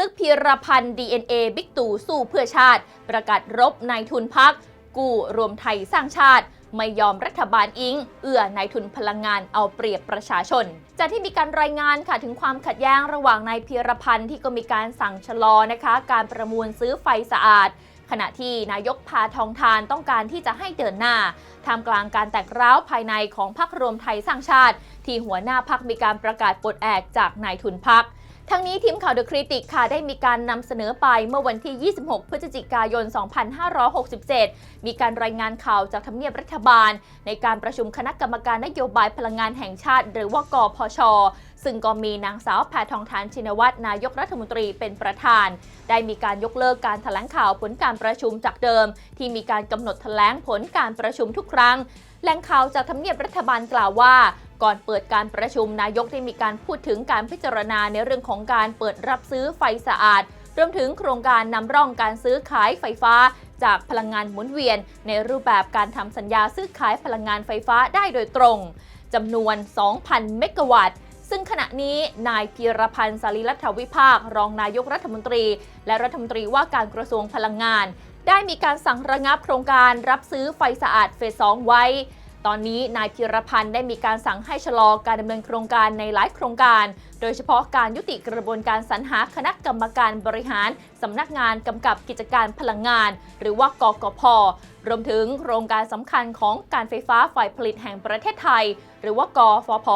ลึกพีรพันธ์ DNA บิ๊กตู่สู้เพื่อชาติ ประกาศรบนายทุนพัก กู้รวมไทยสร้างชาติ ไม่ยอมรัฐบาลอิง เอื้อนายทุนพลังงานเอาเปรียบประชาชน จากที่มีการรายงานค่ะถึงความขัดแย้งระหว่างนายพีรพันธ์ที่ก็มีการสั่งชะลอนะคะ การประมูลซื้อไฟสะอาดขณะที่นายกพาทองทานต้องการที่จะให้เดินหน้าท่ามกลางการแตกร้าวภายในของพรรครวมไทยสร้างชาติ ที่หัวหน้าพักมีการประกาศปลดแอกจากนายทุนพัก ทั้งนี้ทีมข่าว The Critic ค่ะได้มีการนำเสนอไปเมื่อวันที่ 26 พฤศจิกายน 2567 มีการรายงานข่าวจากทำเนียบรัฐบาล ในการประชุมคณะกรรมการนโยบายพลังงานแห่งชาติ หรือว่ากพช ซึ่งก็มีนางสาวแพทองทานชินวัตรนายกรัฐมนตรีเป็นประธาน ได้มีการยกเลิกการแถลงข่าวผลการประชุมจากเดิม ที่มีการกำหนดแถลงผลการประชุมทุกครั้งแหล่งข่าวจากทำเนียบรัฐบาลกล่าวว่า ก่อนเปิดการประชุมนายกได้มีการพูดถึงการพิจารณาในเรื่องของการเปิดรับซื้อไฟสะอาด รวมถึงโครงการนำร่องการซื้อขายไฟฟ้า จากพลังงานหมุนเวียน ในรูปแบบการทำสัญญาซื้อขายพลังงานไฟฟ้าได้โดยตรงจำนวน 2,000 เมกะวัตต์ซึ่งขณะนี้นายพีรพันธ์สารีรัฐวิภาค รองนายกรัฐมนตรี และรัฐมนตรีว่าการกระทรวงพลังงาน ได้มีการสั่งระงับโครงการรับซื้อไฟสะอาดเฟส2ไว้ ตอนนี้นายพีรพันธ์ได้มีการสั่งให้ชะลอการดำเนินโครงการในหลายโครงการ โดยเฉพาะการยุติกระบวนการสรรหาคณะกรรมการบริหารสำนักงานกำกับกิจการพลังงาน หรือว่ากกพรวมถึงโครงการสำคัญของการไฟฟ้าฝ่ายผลิตแห่งประเทศไทย หรือว่ากฟผ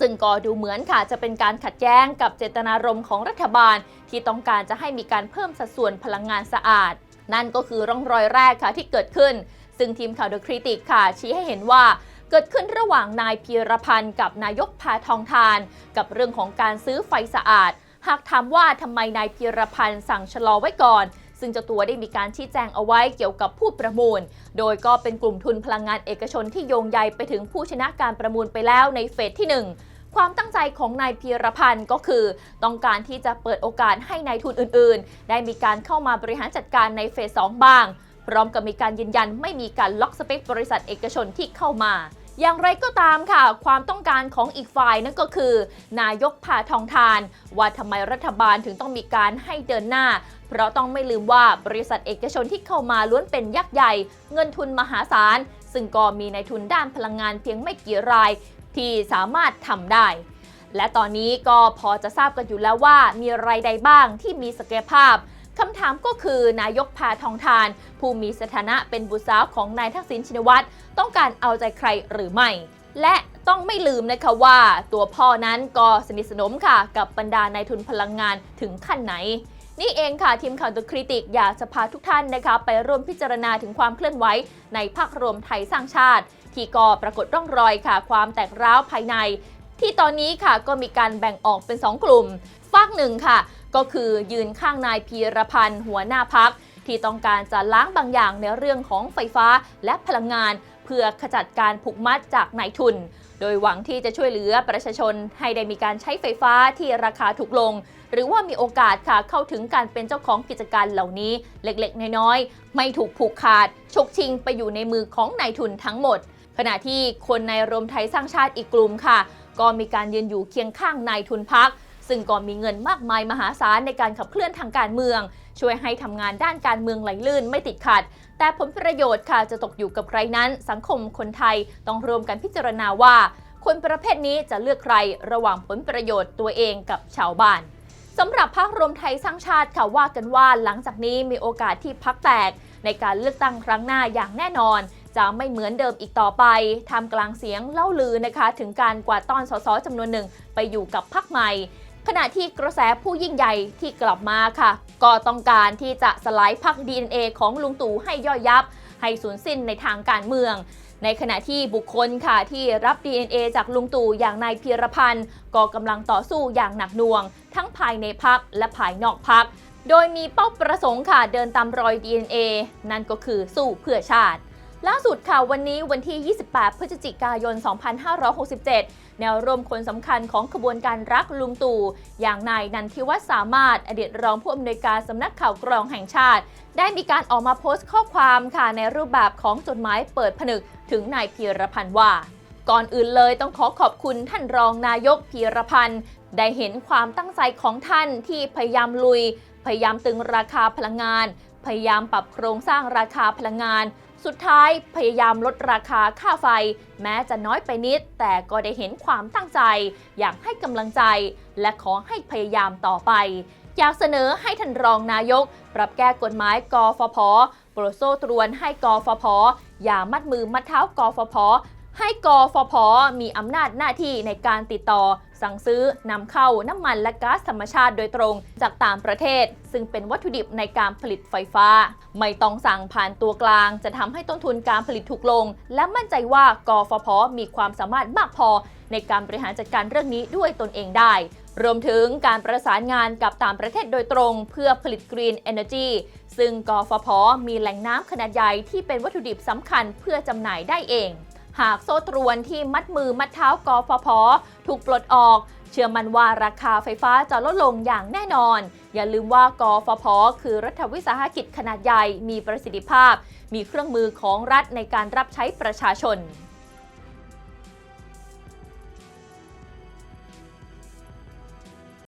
ซึ่งก็ดูเหมือนค่ะจะเป็นการขัดแย้งกับเจตนารมณ์ของรัฐบาล ที่ต้องการจะให้มีการเพิ่มสัดส่วนพลังงานสะอาด นั่นก็คือร่องรอยแรกค่ะที่เกิดขึ้น ซึ่งทีมข่าว The Critic ค่ะ ชี้ให้เห็นว่าเกิดขึ้นระหว่างนายพีรพันธ์กับนายกพาทองทาน กับเรื่องของการซื้อไฟสะอาด หากถามว่าทำไมนายพีรพันธ์สั่งชะลอไว้ก่อน ซึ่งเจ้าตัวได้มีการชี้แจงเอาไว้เกี่ยวกับผู้ประมูล โดยก็เป็นกลุ่มทุนพลังงานเอกชนที่โยงใยไปถึงผู้ชนะการประมูลไปแล้วในเฟสที่ 1ความตั้งใจของนายพีรพันธ์ก็คือ ต้องการที่จะเปิดโอกาสให้นายทุนอื่นๆ ได้มีการเข้ามาบริหารจัดการในเฟส2บ้าง พร้อมกับมีการยืนยันไม่มีการล็อกสเปคบริษัทเอกชนที่เข้ามา อย่างไรก็ตามค่ะ ความต้องการของอีกฝ่ายนั่นก็คือ นายกพาทองทาน ว่าทำไมรัฐบาลถึงต้องมีการให้เดินหน้า เพราะต้องไม่ลืมว่าบริษัทเอกชนที่เข้ามาล้วนเป็นยักษ์ใหญ่ เงินทุนมหาศาล ซึ่งก็มีในทุนด้านพลังงานเพียงไม่กี่ราย ที่สามารถทำได้และตอนนี้ก็พอจะทราบกันอยู่แล้วว่ามีรายใดบ้างที่มีศักยภาพ คำถามก็คือนายกพาทองทาน ผู้มีสถานะเป็นบุตรสาวของนายทักษิณชินวัตรต้องการเอาใจใครหรือไม่ และต้องไม่ลืมนะคะว่า ตัวพ่อนั้นก็สนิทสนมค่ะ กับบรรดานายทุนพลังงานถึงขั้นไหนนี่เองค่ะ ทีมข่าว The Critic อยากจะพาทุกท่านนะคะ ไปร่วมพิจารณาถึงความเคลื่อนไหวในภาครวมไทยสร้างชาติ ที่ก็ปรากฏร่องรอยค่ะ ความแตกร้าวภายใน ที่ตอนนี้ค่ะก็มีการแบ่งออกเป็น 2 กลุ่มฝากหนึ่งค่ะ ก็คือยืนข้างนายพีรพันธ์หัวหน้าพัก ที่ต้องการจะล้างบางอย่างในเรื่องของไฟฟ้าและพลังงาน เพื่อขจัดการผูกมัดจากนายทุน โดยหวังที่จะช่วยเหลือประชาชนให้ได้มีการใช้ไฟฟ้าที่ราคาถูกลง หรือว่ามีโอกาสค่ะเข้าถึงการเป็นเจ้าของกิจการเหล่านี้เล็กๆ น้อยๆไม่ถูกผูกขาดฉกชิงไปอยู่ในมือของนายทุนทั้งหมด ขณะที่คนในรวมไทยสร้างชาติอีกกลุ่มค่ะ ก็มีการยืนอยู่เคียงข้างนายทุนพัก ซึ่งก็มีเงินมากมายมหาศาลในการขับเคลื่อนทางการเมือง ช่วยให้ทำงานด้านการเมืองไหลลื่นไม่ติดขัด แต่ผลประโยชน์ค่ะจะตกอยู่กับใครนั้น สังคมคนไทยต้องรวมกันพิจารณาว่า คนประเภทนี้จะเลือกใครระหว่างผลประโยชน์ตัวเองกับชาวบ้านสำหรับพรรครวมไทยสร้างชาติค่ะว่ากันว่าหลังจากนี้มีโอกาสที่พักแตก ในการเลือกตั้งครั้งหน้าอย่างแน่นอน จะไม่เหมือนเดิมอีกต่อไปทำกลางเสียงเล่าลือนะคะ ถึงการกวาดต้อนสสจำนวนหนึ่งไปอยู่กับพรรคใหม่ ขณะที่กระแสผู้ยิ่งใหญ่ที่กลับมาค่ะ ก็ต้องการที่จะสลายพรรค DNA ของลุงตู่ให้ย่อยยับ ให้สูญสิ้นในทางการเมือง ในขณะที่บุคคลค่ะที่รับ DNA จากลุงตู่อย่างนายพีรพันธ์ก็กำลังต่อสู้อย่างหนักหน่วง ทั้งภายในพักและภายนอกพักโดยมีเป้าประสงค์ค่ะเดินตามรอย DNA นั่นก็คือสู้เพื่อชาติ ล่าสุดค่ะวันนี้วันที่ 28 พฤศจิกายน 2567 แนวร่วมคนสำคัญของขบวนการรักลุงตู่ อย่างนายนันทิวัฒน์สามารถ อดีตรองผู้อำนวยการสำนักข่าวกรองแห่งชาติ ได้มีการออกมาโพสต์ข้อความค่ะในรูปแบบของจดหมายเปิดผนึกถึงนายพีรพันธ์ว่า ก่อนอื่นเลยต้องขอขอบคุณท่านรองนายกพีรพันธ์ได้เห็นความตั้งใจของท่านที่พยายามลุย พยายามตึงราคาพลังงาน พยายามปรับโครงสร้างราคาพลังงาน สุดท้ายพยายามลดราคาค่าไฟ แม้จะน้อยไปนิด แต่ก็ได้เห็นความตั้งใจ อยากให้กำลังใจ และขอให้พยายามต่อไป อยากเสนอให้ท่านรองนายก ปรับแก้กฎหมายกฟผโปรดโซตรวนให้กฟผอย่ามัดมือมัดเท้ากฟผให้กฟผมีอำนาจหน้าที่ในการติดต่อ สั่งซื้อนำเข้าน้ำมันและก๊าซธรรมชาติโดยตรงจากต่างประเทศ ซึ่งเป็นวัตถุดิบในการผลิตไฟฟ้า ไม่ต้องสั่งผ่านตัวกลาง จะทำให้ต้นทุนการผลิตถูกลง และมั่นใจว่ากฟผมีความสามารถมากพอ ในการบริหารจัดการเรื่องนี้ด้วยตนเองได้ รวมถึงการประสานงานกับต่างประเทศโดยตรง เพื่อผลิต Green Energy ซึ่งกฟผมีแหล่งน้ำขนาดใหญ่ที่เป็นวัตถุดิบสำคัญเพื่อจำหน่ายได้เอง หากโซ่ตรวนที่มัดมือมัดเท้ากฟผถูกปลดออก เชื่อมันว่าราคาไฟฟ้าจะลดลงอย่างแน่นอน อย่าลืมว่ากฟผคือรัฐวิสาหกิจขนาดใหญ่มีประสิทธิภาพ มีเครื่องมือของรัฐในการรับใช้ประชาชน